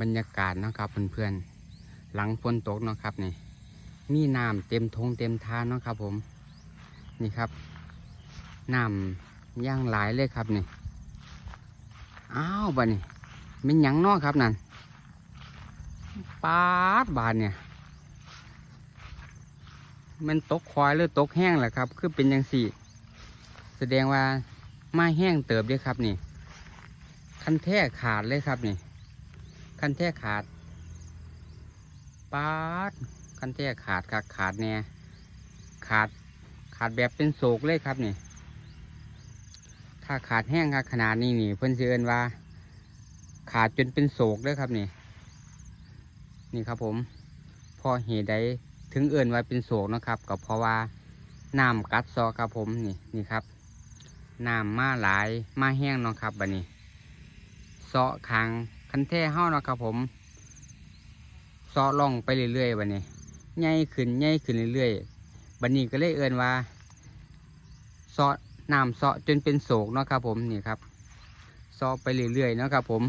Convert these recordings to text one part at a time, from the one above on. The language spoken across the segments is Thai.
บรรยากาศนะครับเพื่อนๆหลังฝนตกนะครับนี่มีน้ำเต็มทงเต็มทานนะครับผมนี่ครับน้ำย่างหลายเลยครับนี่อ้าวบ้านี่เป็นหยังนอครับนั่นปาดบานเนี่ย มันตกควายหรือตกแห้งแหละครับ คือเป็นยังสี่ แสดงว่าไมาแห้งเติบเด้ครับนี่ คันแท้ขาดเลยครับนี่ คันแท้ขาดปาดคันแท้ขาดขาดขาดแน่ขาดขาดแบบเป็นโศกเลยครับนี่ถ้าขาดแห้งครับขนาดนี้นี่ เพิ่นเอินว่า ขาดจนเป็นโศกเลยครับนี่ นี่ครับผมพอเหตุใดถึงเอินว่าเป็นโศกนะครับก็เพราะว่าน้ำกัดซอครับผมนี่นี่ครับน้ำมาหลายมาแห้งเนาะครับบัดนี้เซาะคาง คันแท้เฮาเนาะครับผมเซาะล่องไปเรื่อยๆบัดนี้ใหญ่ขึ้นใหญ่ขึ้นเรื่อยๆบัดนี้ก็เลยเอินว่าเซาะน้ำเซาะจนเป็นโศกเนาะครับผมนี่ครับเซาะไปเรื่อยๆเนาะครับผม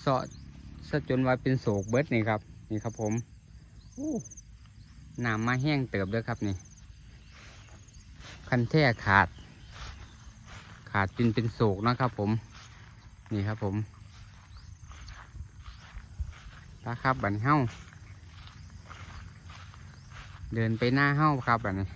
เซาะซะจนว่าเป็นโศกเบิดนี่ครับ นี่ครับผมอู้น้ำมาแห้งเติบเด้อครับนี่ คันแท้ขาด ขาดจนเป็นโศกเนาะครับผม นี่ครับผม ตาครับบันเฮ้าเดินไปหน้าเฮ้าครับบันนี้